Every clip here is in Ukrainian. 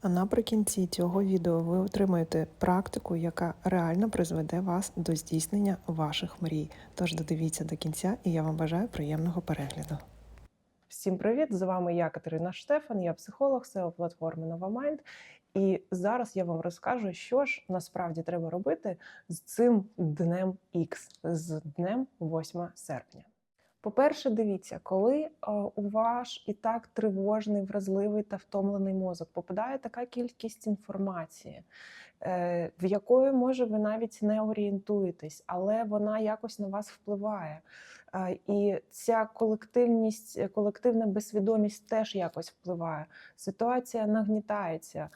А наприкінці цього відео ви отримаєте практику, яка реально призведе вас до здійснення ваших мрій. Тож додивіться до кінця, і я вам бажаю приємного перегляду. Всім привіт! З вами я Катерина Штефан, я психолог SEO платформи NovaMind. І зараз я вам розкажу, що ж насправді треба робити з цим днем X, з днем 8 серпня. По-перше, дивіться, коли е, у ваш і так тривожний, вразливий та втомлений мозок попадає така кількість інформації, е, в якої може ви навіть не орієнтуєтесь, але вона якось на вас впливає. Е, І ця колективність, колективна безсвідомість теж якось впливає. Ситуація нагнітається.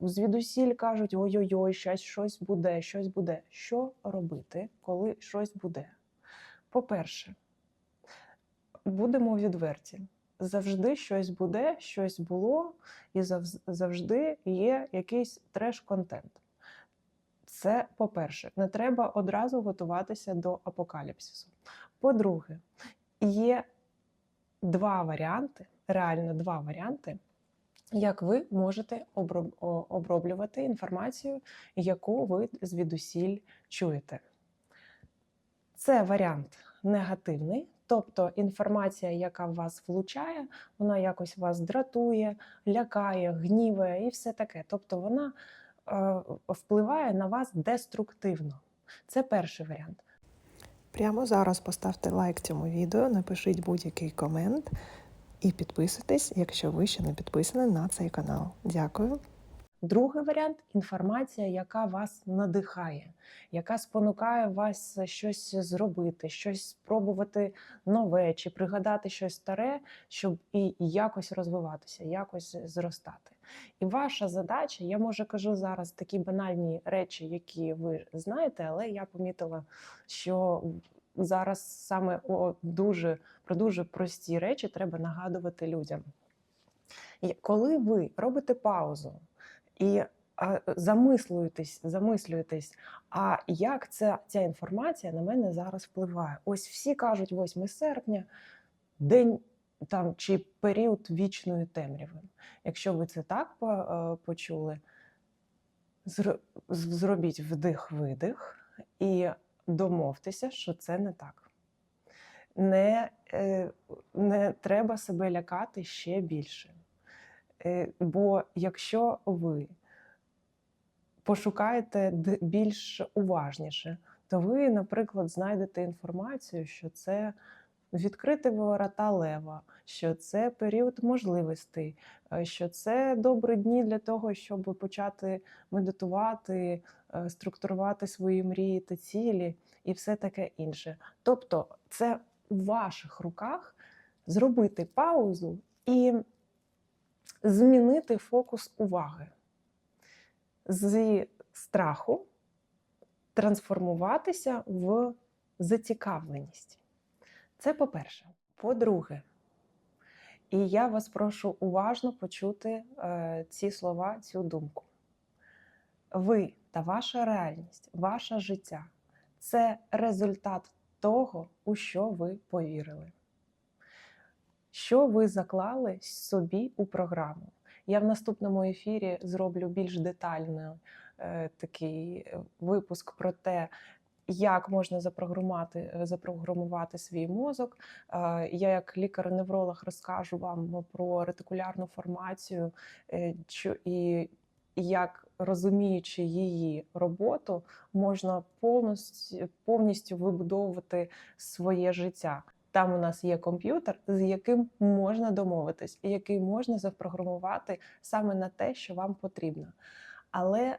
Звідусіль кажуть: ой-ой-ой, щось, щось буде, щось буде. Що робити, коли щось буде? По-перше, будемо відверті. Завжди щось буде, щось було, і завжди є якийсь треш-контент. Це по-перше, не треба одразу готуватися до апокаліпсису. По-друге, є два варіанти, реально два варіанти, як ви можете оброблювати інформацію, яку ви звідусіль чуєте. Це варіант негативний, тобто інформація, яка в вас влучає, вона якось вас дратує, лякає, гніває і все таке. Тобто вона е, впливає на вас деструктивно. Це перший варіант. Прямо зараз поставте лайк цьому відео, напишіть будь-який комент і підписуйтесь, якщо ви ще не підписані на цей канал. Дякую. Другий варіант інформація, яка вас надихає, яка спонукає вас щось зробити, щось спробувати нове чи пригадати щось старе, щоб і якось розвиватися, якось зростати. І ваша задача, я може кажу зараз такі банальні речі, які ви знаєте, але я помітила, що зараз саме о дуже про дуже прості речі треба нагадувати людям. І коли ви робите паузу і а, замислюєтесь, замислюєтесь, а як ця, ця інформація на мене зараз впливає? Ось всі кажуть 8 серпня, день там чи період вічної темряви. Якщо ви це так е, почули, зро- зробіть вдих-видих і домовтеся, що це не так. Не, е, не треба себе лякати ще більше. Е, Бо якщо ви пошукаєте більш уважніше, то ви, наприклад, знайдете інформацію, що це відкрити ворота лева, що це період можливостей, е, що це добрі дні для того, щоб почати медитувати, е, структурувати свої мрії та цілі і все таке інше. Тобто, це у ваших руках зробити паузу і змінити фокус уваги зі страху трансформуватися в зацікавленість. Це по-перше. По-друге, і я вас прошу уважно почути е, ці слова, цю думку. Ви та ваша реальність, ваше життя це результат того, у що ви повірили що ви заклали собі у програму. Я в наступному ефірі зроблю більш детальний е, такий е, випуск про те, як можна запрограмувати, е, запрограмувати свій мозок. Е, Я, як лікар-невролог, розкажу вам про ретикулярну формацію е, і як розуміючи її роботу, можна повністю, повністю вибудовувати своє життя. Там у нас є комп'ютер, з яким можна домовитись, і який можна запрограмувати саме на те, що вам потрібно. Але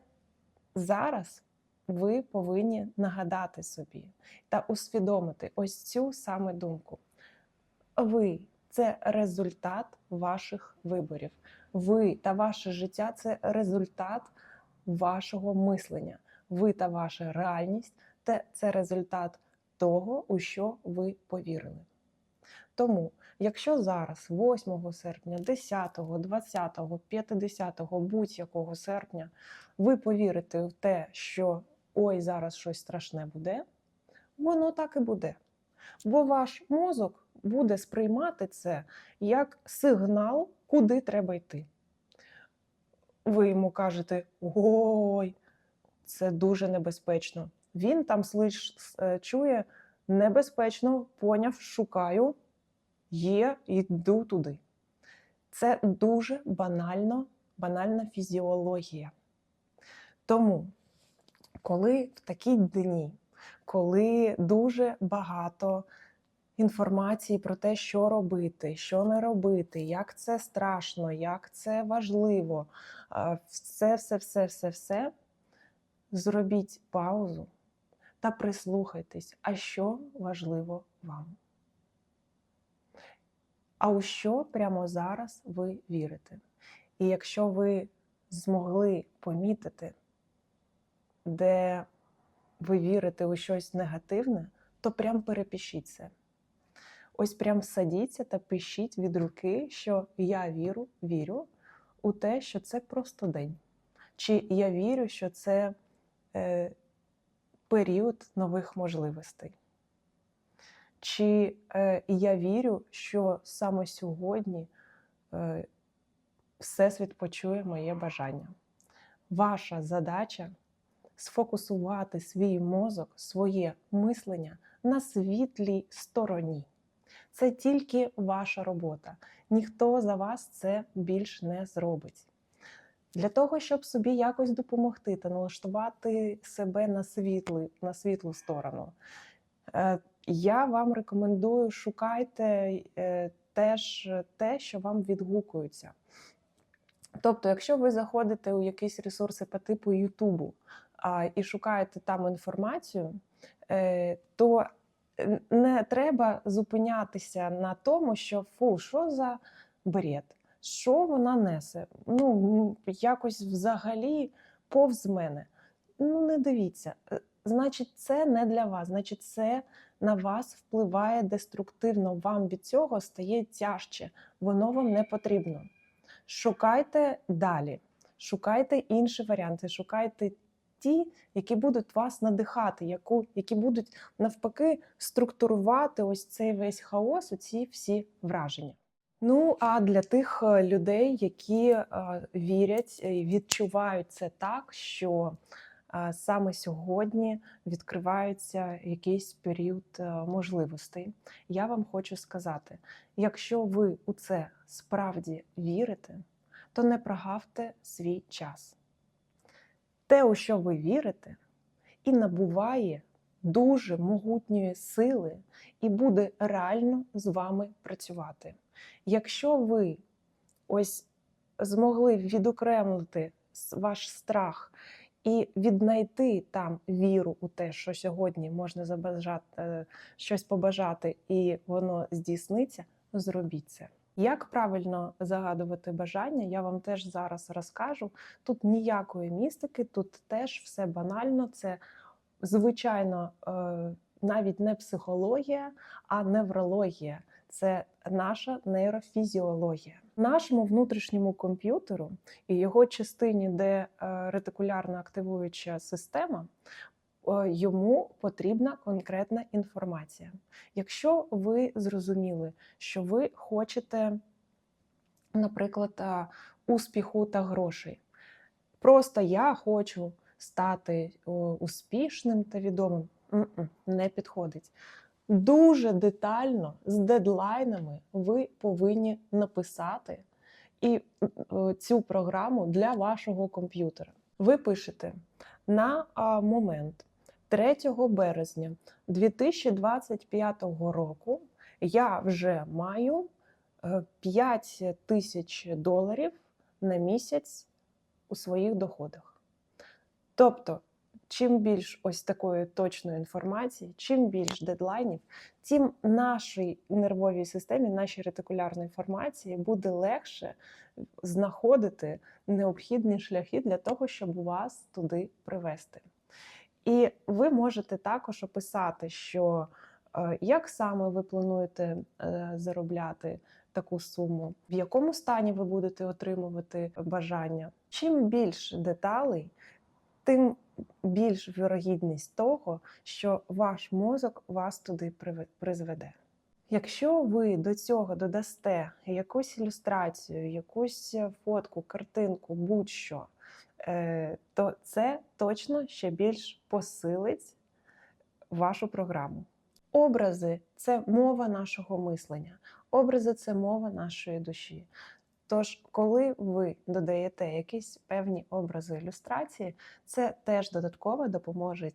зараз ви повинні нагадати собі та усвідомити ось цю саме думку. Ви це результат ваших виборів. Ви та ваше життя це результат вашого мислення. Ви та ваша реальність це результат того, у що ви повірили. Тому, якщо зараз, 8 серпня, 10, 20, 50, будь-якого серпня, ви повірите в те, що ой, зараз щось страшне буде, воно так і буде. Бо ваш мозок буде сприймати це як сигнал, куди треба йти. ви йому кажете: ой, це дуже небезпечно. Він там слиш, е, чує небезпечно, поняв, шукаю, є, йду туди. Це дуже банально, банальна фізіологія. Тому, коли в такі дні, коли дуже багато інформації про те, що робити, що не робити, як це страшно, як це важливо, все, все, все, все, все, зробіть паузу та прислухайтесь, а що важливо вам. А у що прямо зараз ви вірите? І якщо ви змогли помітити, де ви вірите у щось негативне, то прям перепишіть це. Ось прям садіться та пишіть від руки, що я віру, вірю у те, що це просто день. Чи я вірю, що це е, період нових можливостей. Чи е, я вірю, що саме сьогодні е, Всесвіт почує моє бажання. Ваша задача сфокусувати свій мозок, своє мислення на світлій стороні. Це тільки ваша робота. Ніхто за вас це більш не зробить. Для того, щоб собі якось допомогти та налаштувати себе на, світлий, на світлу сторону, е, я вам рекомендую шукайте е, теж те, що вам відгукується. Тобто, якщо ви заходите у якісь ресурси по типу Ютубу і шукаєте там інформацію, е, то не треба зупинятися на тому, що фу, що за бред, що вона несе. Ну, якось взагалі повз мене. Ну, не дивіться. Е, Значить, це не для вас, значить, це на вас впливає деструктивно. Вам від цього стає тяжче, воно вам не потрібно. Шукайте далі, шукайте інші варіанти, шукайте ті, які будуть вас надихати, яку, які будуть навпаки структурувати ось цей весь хаос, оці всі враження. Ну а для тих е, людей, які е, вірять і відчувають це так, що е, саме сьогодні відкривається якийсь період е, можливостей, я вам хочу сказати: якщо ви у це справді вірите, то не прогавте свій час. Те, у що ви вірите, і набуває дуже могутньої сили і буде реально з вами працювати. Якщо ви ось змогли відокремити ваш страх і віднайти там віру у те, що сьогодні можна забажати, е, щось побажати, і воно здійсниться, зробіть це. Як правильно загадувати бажання, я вам теж зараз розкажу. Тут ніякої містики, тут теж все банально. Це звичайно е, навіть не психологія, а неврологія. Це наша нейрофізіологія. Нашому внутрішньому комп'ютеру і його частині, де е, ретикулярно активуюча система, е, йому потрібна конкретна інформація. Якщо ви зрозуміли, що ви хочете, наприклад, успіху та грошей, просто я хочу стати успішним та відомим, не підходить. Дуже детально з дедлайнами ви повинні написати і е, цю програму для вашого комп'ютера. Ви пишете на момент 3 березня 2025 року я вже маю е, 5 тисяч доларів на місяць у своїх доходах. Тобто, чим більш ось такої точної інформації, чим більш дедлайнів, тим нашій нервовій системі, нашій ретикулярній формації буде легше знаходити необхідні шляхи для того, щоб вас туди привести. І ви можете також описати, що е, як саме ви плануєте е, заробляти таку суму, в якому стані ви будете отримувати бажання. Чим більше деталей, тим більш вірогідність того, що ваш мозок вас туди призведе. Якщо ви до цього додасте якусь ілюстрацію, якусь фотку, картинку, будь-що, е, то це точно ще більш посилить вашу програму. Образи це мова нашого мислення, образи це мова нашої душі. Тож, коли ви додаєте якісь певні образи ілюстрації, це теж додатково допоможе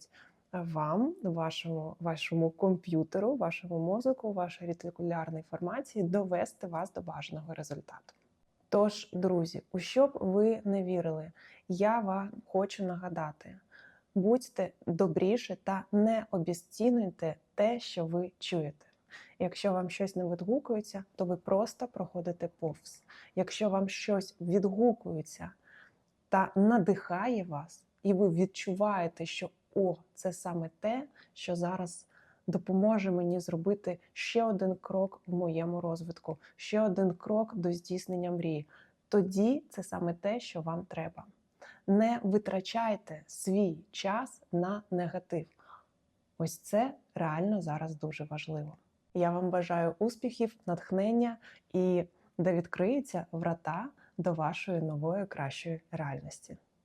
вам, вашому, вашому комп'ютеру, вашому мозку, вашій ретикулярній формації довести вас до бажаного результату. Тож, друзі, у що б ви не вірили, я вам хочу нагадати: будьте добріші та не обіцінуйте те, що ви чуєте. Якщо вам щось не відгукується, то ви просто проходите повз. Якщо вам щось відгукується та надихає вас, і ви відчуваєте, що о, це саме те, що зараз допоможе мені зробити ще один крок в моєму розвитку, ще один крок до здійснення мрії. Тоді це саме те, що вам треба. Не витрачайте свій час на негатив. Ось це реально зараз дуже важливо. Я вам бажаю успіхів, натхнення і де відкриються врата до вашої нової кращої реальності.